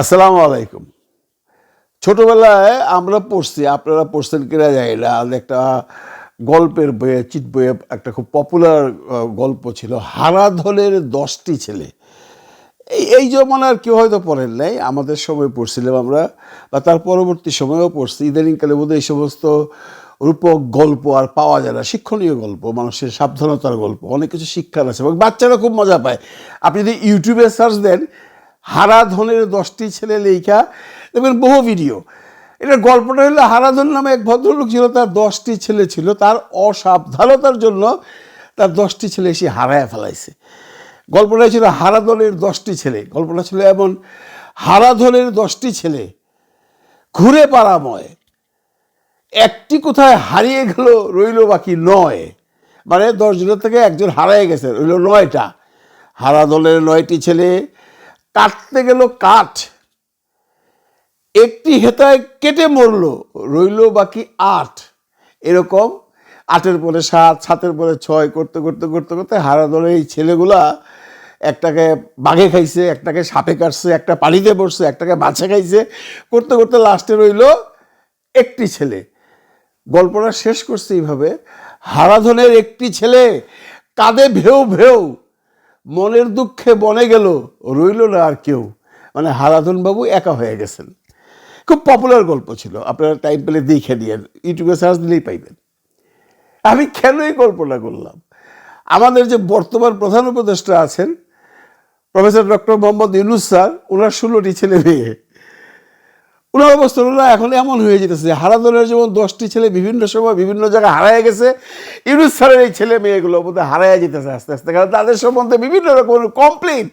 আসসালামু আলাইকুম। ছোটবেলায় আমরা পড়ছি, আপনারা পড়ছেন কিনা যায় না একটা গল্পের বইয়ে, চিট বইয়ে একটা খুব পপুলার গল্প ছিল, হারাধনের দশটি ছেলে। এই এই জমানার কেউ হয়তো পড়েন নাই, আমাদের সময় পড়ছিলাম আমরা, বা তার পরবর্তী সময়েও পড়ছি, ইদানিংকালে বোধহয় এই সমস্ত রূপক গল্প আর পাওয়া যায় না, শিক্ষণীয় গল্প, মানুষের সাবধানতার গল্প, অনেক কিছু শিক্ষার আছে, এবং বাচ্চারা খুব মজা পায়। আপনি যদি ইউটিউবে সার্চ দেন হারাধনের দশটি ছেলে লেখা, দেখবেন বহু ভিডিও। এটার গল্পটা হলো হারাধন নামে এক ভদ্রলোক ছিল, তার দশটি ছেলে ছিল, তার অসাবধানতার জন্য তার দশটি ছেলে এসে হারায় ফেলাইছে। গল্পটা ছিল হারাধনের দশটি ছেলে, গল্পটা ছিল এমন, হারাধনের দশটি ছেলে, ঘুরে পাড়াময়, একটি কোথায় হারিয়ে গেল, রইল বাকি নয়। মানে দশজনের থেকে একজন হারিয়ে গেছে, রইল নয়টা। হারা দলের নয়টি ছেলে কাটতে গেল কাঠ। একটি হেতায় কেটে মরল, রইল বাকি আট। এরকম আটের পরে সাত, সাতের পরে ছয়, করতে করতে করতে করতে হারা দলের এই ছেলেগুলা একটাকে বাঘে খাইছে, একটাকে সাপে কাটছে, একটা পানিতে পড়ছে, একটাকে মাছে খাইছে। করতে করতে লাস্টে রইল একটি ছেলে। গল্পটা শেষ করছে এইভাবে। হারাধনের একটি ছেলে কাঁদে ভেউ ভেউ। মনের দুঃখে বনে গেল, রইল না আর কেউ। মানে হারাধন বাবু একা হয়ে গেছেন। খুব পপুলার গল্প ছিল, আপনারা টাইম পেলে দেখে নিয়ে ইউটিউবে সার্চ দিলেই পাইবেন। আমি কেন এই গল্পটা করলাম? আমাদের যে বর্তমান প্রধান উপদেষ্টা আছেন professor doctor Mohammad Yunus sir, ওনার ষোলোটি ছেলে মেয়ে। ওনার অবস্থা ওনারা এখন এমন হয়ে যেতেছে যে হারাধনের যেমন দশটি ছেলে বিভিন্ন সময় বিভিন্ন জায়গায় হারায় গেছে, ইউনুস স্যারের এই ছেলে মেয়েগুলো বোধহয় হারায় যেতেছে আস্তে আস্তে। কারণ তাদের সম্বন্ধে বিভিন্ন রকমের কমপ্লেন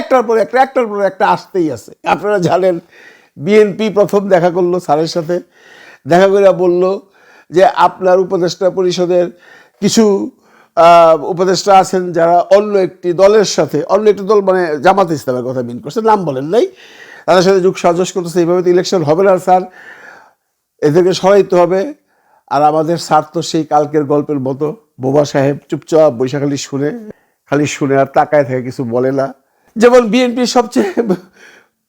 একটার পর একটা, একটার পর একটা আসতেই আছে। আপনারা জানেন বিএনপি প্রথম দেখা করল স্যারের সাথে। দেখা করে বলল যে আপনার উপদেষ্টা পরিষদের কিছু উপদেষ্টা আছেন যারা অন্য একটি দলের সাথে, অন্য একটি দল মানে জামাত ইসলামের কথা মিন করছে, নাম বলেন নাই। তাদের সাথে যুগ সাজস করতেছে, এইভাবে তো ইলেকশন হবে না স্যার। এদেরকে সরাইতে হবে। আর আমাদের স্যার তো সেই কালকের গল্পের মতো, বোবা সাহেব চুপচাপ বৈশাখালি শুনে, খালি শুনে আর তাকায় থাকে, কিছু বলে না। যেমন বিএনপির সবচেয়ে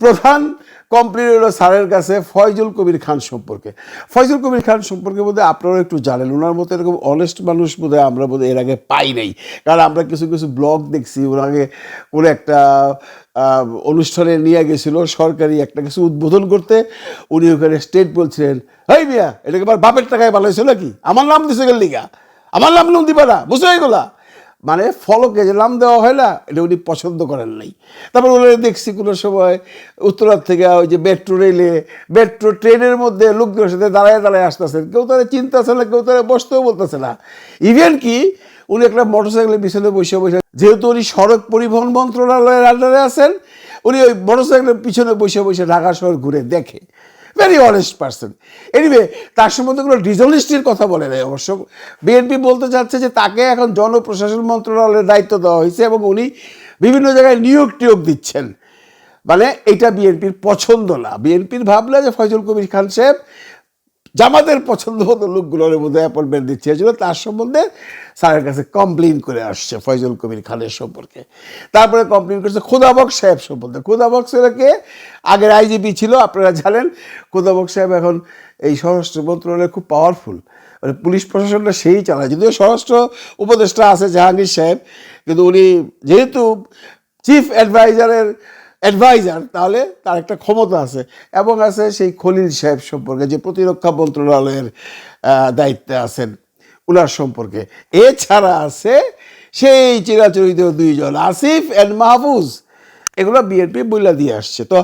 প্রধান কমপ্লেন হলো স্যারের কাছে ফয়জুল কবির খান সম্পর্কে। ফয়জুল কবির খান সম্পর্কে বোধহয় আপনারাও একটু জানেন, ওনার মতো এরকম অনেস্ট মানুষ বোধহয় আমরা বোধহয় এর আগে পাই নাই। কারণ আমরা কিছু কিছু ব্লগ দেখছি, ওর আগে কোনো একটা অনুষ্ঠানে নিয়ে গেছিল, সরকারি একটা কিছু উদ্বোধন করতে। উনি ওখানে স্টেট বলছিলেন, হেই মিয়া, এটাকে আবার বাপের টাকায় বানাইছো নাকি? আমার নাম দিছে গেল লিগা? আমার নাম নাম দিবা না বুঝতে এগুলা? মানে ফলকে যে নাম দেওয়া হয় না, এটা উনি পছন্দ করেন নাই। তারপর ওনারা দেখছি কোনো সময় উত্তরার থেকে ওই যে মেট্রো রেলে মেট্রো ট্রেনের মধ্যে লোকদের সাথে দাঁড়ায় দাঁড়ায় আসতেছেন। কেউ তারা চিন্তাছে না, কেউ তারা বসতেও বলতেছে না। ইভেন কি, উনি একটা মোটর মোটরসাইকেলের পিছনে বসে বসে, যেহেতু উনি সড়ক পরিবহন মন্ত্রণালয়ের আন্ডারে আছেন, উনি ওই মোটরসাইকেলের পিছনে বসে বসে ঢাকা শহর ঘুরে দেখে। ভেরি অনেস্ট পার্সন এনিওয়ে তার সম্বন্ধে কোনো ডিজনেস্টির কথা বলে নাই অবশ্য। বিএনপি বলতে চাচ্ছে যে তাকে এখন জনপ্রশাসন মন্ত্রণালয়ের দায়িত্ব দেওয়া হয়েছে এবং উনি বিভিন্ন জায়গায় নিয়োগ টিয়োগ দিচ্ছেন। মানে এটা বিএনপির পছন্দ না। বিএনপির ভাবলে যে ফয়জুল কবির খান সাহেব জামাতের পছন্দ মতো লোকগুলোর মধ্যে অ্যাপয়েন্টমেন্ট দিচ্ছে। এই তার সম্বন্ধে স্যারের কাছে কমপ্লেন করে আসছে ফয়জুল কবির খানের সম্পর্কে। তারপরে কমপ্লেন করছে খোদাবক সাহেব সম্বন্ধে। খোদাবক সাহেবকে আগের আইজিপি ছিল, আপনারা জানেন খোদাবক সাহেব এখন এই স্বরাষ্ট্র মন্ত্রণালয়ে খুব পাওয়ারফুল মানে পুলিশ প্রশাসনটা সেই চালায়। যদিও স্বরাষ্ট্র উপদেষ্টা আছে জাহাঙ্গীর সাহেব, কিন্তু উনি যেহেতু চিফ অ্যাডভাইজারের অ্যাডভাইজার তাহলে তার একটা ক্ষমতা আছে। এবং আছে সেই খলিল সাহেব সম্পর্কে, যে প্রতিরক্ষা মন্ত্রণালয়ের দায়িত্বে আছেন উনার সম্পর্কে। এছাড়া আছে সেই চিরাচরিত দুইজন, আসিফ অ্যান্ড মাহফুজ। এগুলো বিএনপি বইলা দিয়ে আসছে। তো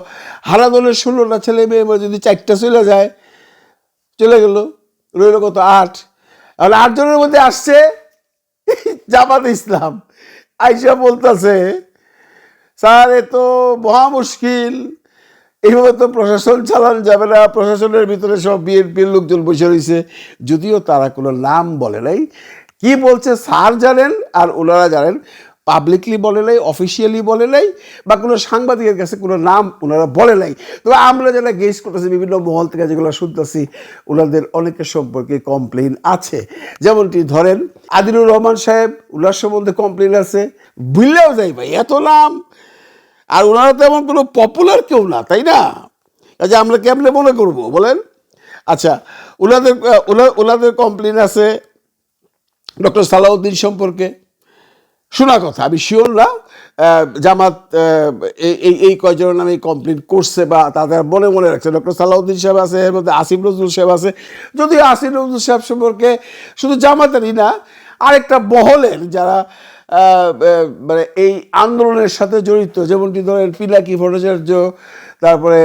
হারাদলের ষোলোটা ছেলে মেয়ে যদি চারটা চলে যায়, চলে গেল, রইল কত আট? আর আটজনের মধ্যে আসছে জামাত ইসলাম। আইসা বলতেছে স্যার, এ তো মহা মুশকিল। এইভাবে তো প্রশাসন চালানো যাবে না। প্রশাসনের ভিতরে সব বিএনপির লোকজন বসে রয়েছে। যদিও তারা কোনো নাম বলে নাই। কি বলছে স্যার জানেন আর ওনারা জানেন, পাবলিকলি বলে নাই, অফিসিয়ালি বলে নাই, বা কোনো সাংবাদিকের কাছে কোনো নাম ওনারা বলে নাই। তবে আমরা যারা গেস করতেছি, বিভিন্ন মহল থেকে যেগুলো শুনতেছি, ওনাদের অনেকের সম্পর্কে কমপ্লেন আছে। যেমনটি ধরেন, আদিলুর রহমান সাহেব, ওনার সম্বন্ধে কমপ্লেন আছে। ভুললেও যাই ভাই, এত নাম। আর ওনারা তেমন কোনো পপুলার কেউ না, তাই না? কাজে আমরা কেমনে মনে করব, বলেন? আচ্ছা ওনাদের ওনা- ওনাদের কমপ্লেন আছে ডক্টর সালাউদ্দিন সম্পর্কে। শোনা কথা, আমি শিওর না জামাত এই- এই কয়জনের নামে কমপ্লেন করছে বা তাদের মনে মনে রাখছে। ডক্টর সালাউদ্দিন সাহেব আছে, এর মধ্যে আসিফ নজরুল সাহেব আছে। যদিও আসিফ নজরুল সাহেব সম্পর্কে শুধু জামাতেরই না, আরেকটা মহলের যারা মানে এই আন্দোলনের সাথে জড়িত, যেমনটি ধরেন পিলাকি ভট্টাচার্য, তারপরে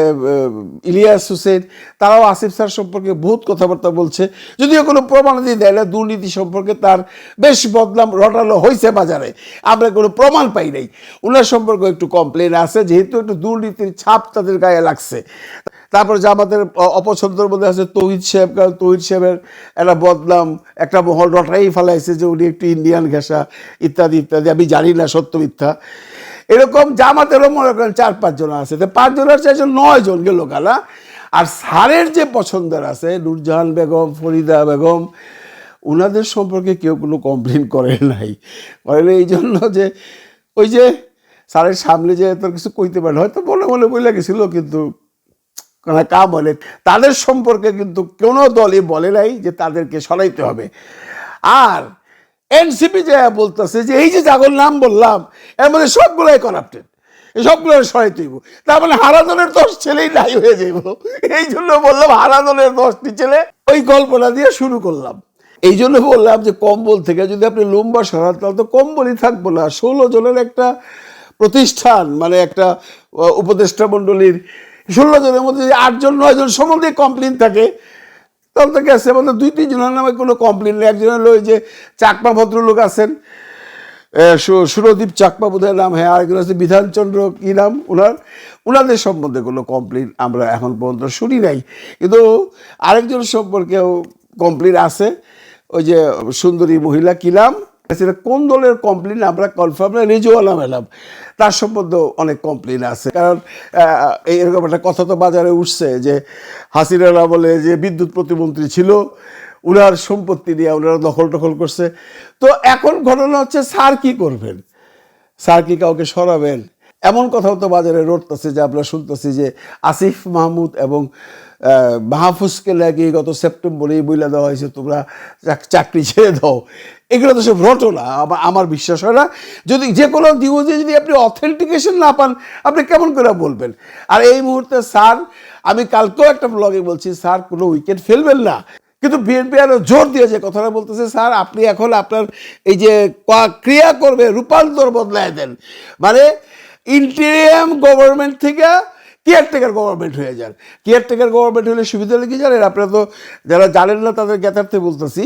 ইলিয়াস হোসেন, তারাও আসিফ স্যার সম্পর্কে বহুত কথাবার্তা বলছে। যদিও কোনো প্রমাণ প্রমাণাদি দেয় না, দুর্নীতি সম্পর্কে তার বেশ বদনাম রটালো হয়েছে বাজারে। আমরা কোনো প্রমাণ পাই নাই। ওনার সম্পর্কে একটু কমপ্লেন আছে, যেহেতু একটু দুর্নীতির ছাপ তাদের গায়ে লাগছে। তারপর যে আমাদের অপছন্দের মধ্যে আছে তৌহিদ সাহেব, কারণ তৌহিদ সাহেবের একটা বদনাম, একটা মহল রটাই ফেলাইছে যে উনি একটু ইন্ডিয়ান ঘেঁষা, ইত্যাদি ইত্যাদি, আমি জানি না, সত্য মিথ্যা। এরকম জামাতেরও মনে করেন চার পাঁচজন আছে, তো পাঁচজনের চারজন নয় জন গেল কালা আর স্যারের যে পছন্দের আছে, নূরজাহান বেগম, ফরিদা বেগম ওনাদের সম্পর্কে কেউ কোনো কমপ্লেন করে নাই। করে নাই এই জন্য যে, ওই যে স্যারের সামনে যে তোর কিছু কইতে পারে, হয়তো মনে মনে বলে গেছিল, কিন্তু কা বলে। তাদের সম্পর্কে কিন্তু কোনো দলই বলে নাই যে তাদেরকে সরাইতে হবে। আর এনসিপি যে বলতেছে যে এই যে জাগর নাম বললাম, এর মধ্যে সবগুলোই করাপ্টেড সবগুলো সরাইতে হইব। তার মানে হারাদনের দশ ছেলেই নাই হয়ে যাইব এই জন্য বললাম হারাদনের দশটি ছেলে ওই গল্পটা দিয়ে শুরু করলাম। এই জন্য বললাম যে কম্বল থেকে যদি আপনি লম্বা সরান, তাহলে তো কম্বলই থাকব না। ষোলো জনের একটা প্রতিষ্ঠান মানে একটা উপদেষ্টা মণ্ডলীর ষোলো জনের মধ্যে যদি আটজন, নয়জন সম্বন্ধে কমপ্লেন থাকে, তাহলে তো গেছে। মানে দুই, তিনজনের নামে কোনো কমপ্লেন নেই। একজনের হলো যে চাকমা ভদ্রলোক আছেন সুরদীপ চাকমা বোধহয় নাম হ্যাঁ আরেকজন আছে বিধানচন্দ্র কী নাম ওনার? ওনাদের সম্বন্ধে কোনো কমপ্লেন আমরা এখন পর্যন্ত শুনি নাই। কিন্তু আরেকজন সম্পর্কেও কমপ্লেন আছে। ওই যে সুন্দরী মহিলা কী নাম? সেটা কোন দলের কমপ্লেন আমরা কনফার্ম না, নিজেও আলাম এলাম। তার সম্বন্ধে অনেক কমপ্লেন আছে। কারণ এরকম একটা কথা তো বাজারে উঠছে যে, হাসিনারা বলে যে বিদ্যুৎ প্রতিমন্ত্রী ছিল, উনার সম্পত্তি নিয়ে ওনারা দখল টখল করছে। তো এখন ঘটনা হচ্ছে, স্যার কি করবেন? স্যার কি কাউকে সরাবেন? এমন কথাও তো বাজারে রটতেছে যে আমরা শুনতেছি যে আসিফ মাহমুদ এবং মাহফুজকে লাগিয়ে গত সেপ্টেম্বরেই বইলা দেওয়া হয়েছে, তোমরা চাকরি ছেড়ে দাও। এগুলো তো সব রটনা আমার আমার বিশ্বাস হয় না। যদি যে কোনো নিউজে যদি আপনি অথেন্টিকেশন না পান, আপনি কেমন করে বলবেন? আর এই মুহূর্তে স্যার, আমি কালকেও একটা ব্লগে বলছি, স্যার, কোনো উইকেট ফেলবেন না। কিন্তু বিএনপি আরও জোর দিয়েছে কথাটা বলতেছে, স্যার, আপনি এখন আপনার এই যে ক্রিয়া করবে, রূপান্তর বদলায় দেন। মানে ইন্টেরিয়াম গভর্নমেন্ট থেকে কেয়ারটেকার গভর্নমেন্ট হয়ে যান। কেয়ারটেকার গভর্নমেন্ট হলে সুবিধা লেগে জানেন? আপনারা তো যারা জানেন না, তাদের জ্ঞাতার্থে বলতেছি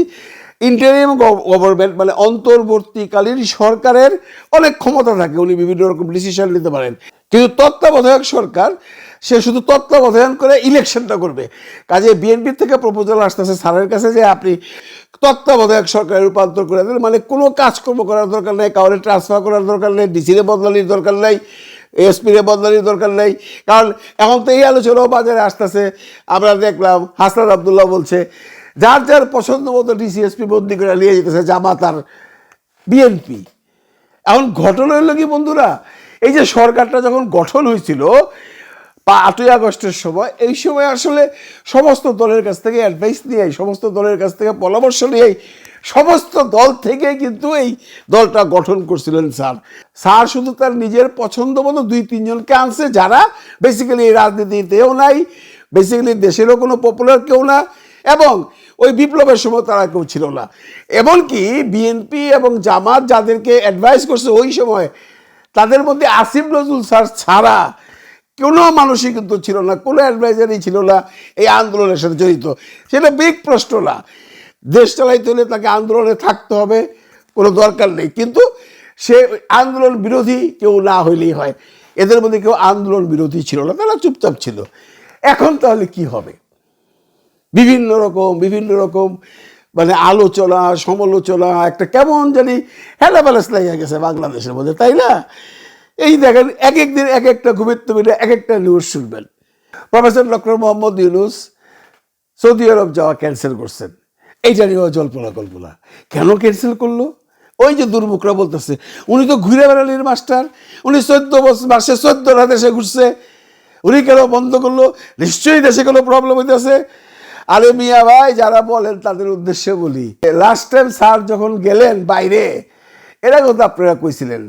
ইন্টারিয়াম গভর্নমেন্ট মানে অন্তর্বর্তীকালীন সরকারের অনেক ক্ষমতা থাকে, উনি বিভিন্ন রকম ডিসিশন নিতে পারেন। কিন্তু তত্ত্বাবধায়ক সরকার, সে শুধু তত্ত্বাবধায়ন করে ইলেকশনটা করবে। কাজে বিএনপি থেকে প্রপোজাল আসতেছে, স্যারের কাছে যে আপনি তত্ত্বাবধায়ক সরকারে রূপান্তর করে দেন মানে কোনো কাজকর্ম করার দরকার নেই, কাউরে ট্রান্সফার করার দরকার নেই ডিসিরে বদলানির দরকার নেই এসপিরে বদলানির দরকার নেই। কারণ এখন তো এই আলোচনাও বাজারে আসতেছে। আমরা দেখলাম হাসনান আবদুল্লাহ বলছে, যার যার পছন্দ মতো ডিসিএসপি বন্দি করে নিয়ে যেতেছে জামাত আর বিএনপি এখন ঘটনা হইল কি বন্ধুরা, এই যে সরকারটা যখন গঠন হয়েছিল বা আটই আগস্টের সময়, এই সময় আসলে সমস্ত দলের কাছ থেকে অ্যাডভাইস নিয়ে সমস্ত দলের কাছ থেকে পরামর্শ নিয়ে সমস্ত দল থেকে কিন্তু এই দলটা গঠন করছিলেন স্যার। স্যার শুধু তার নিজের পছন্দ মতো দুই তিনজনকে আনছে, যারা বেসিক্যালি এই রাজনীতিতেও নাই বেসিক্যালি দেশেরও কোনো পপুলার কেউ না, এবং ওই বিপ্লবের সময় তারা কেউ ছিল না। এমনকি বিএনপি এবং জামাত যাদেরকে অ্যাডভাইস করছে ওই সময়, তাদের মধ্যে আসিফ নজরুল স্যার ছাড়া কোনো মানুষই কিন্তু ছিল না, কোনো অ্যাডভাইজারই ছিল না এই আন্দোলনের সাথে জড়িত। সেটা বিগ প্রশ্ন না। দেশ চালাইতে হলে তাকে আন্দোলনে থাকতে হবে, কোনো দরকার নেই। কিন্তু সে আন্দোলন বিরোধী কেউ না হইলেই হয়। এদের মধ্যে কেউ আন্দোলন বিরোধী ছিল না, তারা চুপচাপ ছিল। এখন তাহলে কি হবে? বিভিন্ন রকম বিভিন্ন রকম মানে আলোচনা, সমালোচনা, একটা কেমন জানি হেলাবেলাস লেগে গেছে বাংলাদেশের মধ্যে, তাই না? এই দেখেন, এক এক দিন এক একটা ঘুমের মিলে এক একটা নিউজ শুনবেন। Professor doctor Mohammad Yunus Saudi Arab যাওয়া ক্যান্সেল করছেন। এইটা নিয়েও জল্পনা কল্পনা কেন ক্যান্সেল করল? ওই যে দুর্মুখরা বলতেছে, উনি তো ঘুরে বেড়ালির মাস্টার। উনি চোদ্দ বছর, মাসে চোদ্দটা দেশে ঘুরছে। উনি কেন বন্ধ করল? নিশ্চয়ই দেশে কোনো প্রবলেম হইতেছে। আরে মিয়া ভাই, যারা বলেন তাদের উদ্দেশ্যে বলি লাস্ট টাইম স্যার যখন গেলেন বাইরে, এরা কথা আপনারা কইছিলেন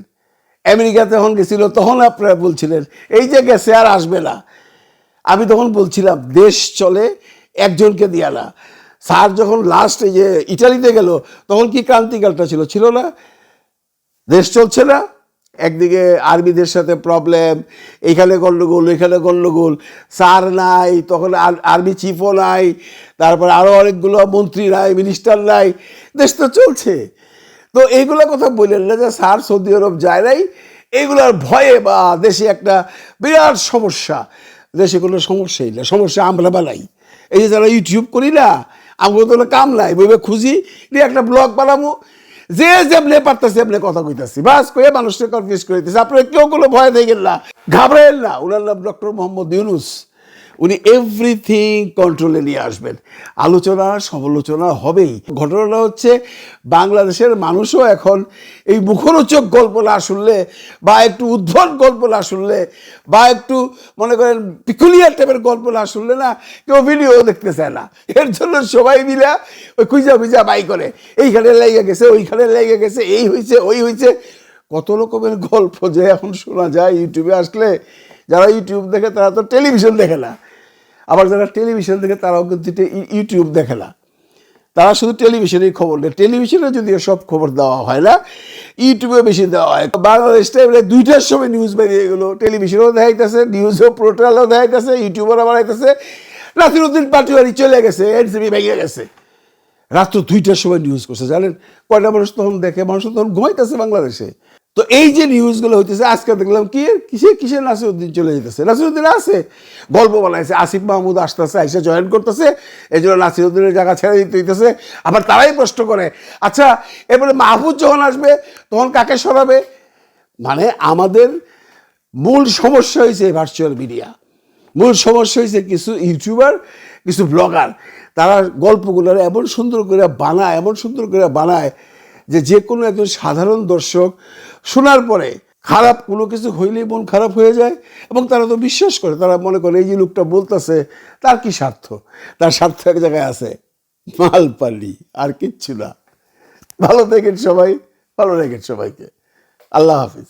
আমেরিকাতে যখন গেছিল, তখন আপনারা বলছিলেন, এই যে গেছে আর আসবে না। আমি তখন বলছিলাম, দেশ চলে, একজনকে দিয়া না। স্যার যখন লাস্ট যে ইটালিতে গেল, তখন কি ক্রান্তিকালটা ছিল? ছিল না। দেশ চলছে না। একদিকে আর্মিদের সাথে প্রবলেম এইখানে গণ্ডগোল ওইখানে গণ্ডগোল স্যার নাই, তখন আর- আর্মি চিফও নাই। তারপর আরও অনেকগুলো মন্ত্রী নাই মিনিস্টার নাই। দেশ তো চলছে। তো এইগুলো কথা বললেন না যে স্যার সৌদি আরব যায় নাই। এইগুলোর ভয়ে বা দেশে একটা বিরাট সমস্যা। দেশে কোনো সমস্যাই না, সমস্যা আমরা বানাই এই যে যারা ইউটিউব করি না, আমাকে তো কাম নাই, বইবে খুঁজি দিয়ে একটা ব্লগ বানাবো যে যেমনে পারতেছে এমনি কথা কইতাছি। বাস কয়ে মানুষকে কনফিউজ করে দিতেছে। আপনারা কেউ কোনো ভয় দেখেন না, ঘাবড়ায়েন না। ওনার নাম ডক্টর মোহাম্মদ ইউনুস। উনি এভরিথিং কন্ট্রোলে নিয়ে আসবেন। আলোচনা, সমালোচনা হবেই। ঘটনাটা হচ্ছে, বাংলাদেশের মানুষও এখন এই মুখরোচক গল্প না শুনলে বা একটু উদ্ভট গল্প না শুনলে বা একটু মনে করেন পিকুলিয়ার টাইপের গল্প না শুনলে না কেউ ভিডিও দেখতে চায় না। এর জন্য সবাই মিলে ওই খুঁজা খুঁজা বাই করে। এইখানে লেগে গেছে, ওইখানে লেগে গেছে, এই হয়েছে ওই হয়েছে কত রকমের গল্প যে এখন শোনা যায় ইউটিউবে আসলে। যারা ইউটিউব দেখে তারা তো টেলিভিশন দেখে না। আবার যারা টেলিভিশন দেখে তারাও কিন্তু ইউটিউব দেখে না। তারা শুধু টেলিভিশনেই খবর নেয় টেলিভিশনে যদিও সব খবর দেওয়া হয় না ইউটিউবে বেশি দেওয়া হয়। বাংলাদেশ টাইমে দুইটার সময় নিউজ বেরিয়ে গেলো। টেলিভিশনেও দেখাইতেছে নিউজও পোর্টালও দেখাইতেছে ইউটিউবারও বানাইতেছে। নাসিরুদ্দিন পাটিওয়ারি চলে গেছে এনসিবি ভেঙে গেছে। রাত্র দুইটার সময় নিউজ করছে। জানেন? কয়টা মানুষ তখন দেখে? মানুষ তখন ঘুমাইতেছে বাংলাদেশে। তো এই যে নিউজগুলো হইতেছে, আজকে দেখলাম কি, কিসে কিসে নাসিরুদ্দিন চলে যেতেছে? নাসিরুদ্দিন আছে, গল্প বানাইছে, আসিফ মাহমুদ আসতেছে এসে জয়েন করতেছে, এই জন্য নাসিরুদ্দিনের জায়গা ছেড়ে দিতে হইতেছে। আবার তারাই প্রশ্ন করে আচ্ছা এবারে মাহফুজ যখন আসবে, তখন কাকে সরাবে? মানে আমাদের মূল সমস্যা হয়েছে ভার্চুয়াল মিডিয়া মূল সমস্যা হয়েছে কিছু ইউটিউবার কিছু ব্লগার তারা গল্পগুলো এমন সুন্দর করে বানায়, এমন সুন্দর করে বানায় যে যে কোনো একজন সাধারণ দর্শক শোনার পরে খারাপ কোনো কিছু হইলেই মন খারাপ হয়ে যায় এবং তারা তো বিশ্বাস করে, তারা মনে করে এই যে লোকটা বলতেছে, তার কি স্বার্থ? তার স্বার্থ এক জায়গায় আছে, মাল পালি, আর কিচ্ছু না। ভালো থাকেন সবাই, ভালো রেখেন সবাইকে। আল্লাহ হাফিজ।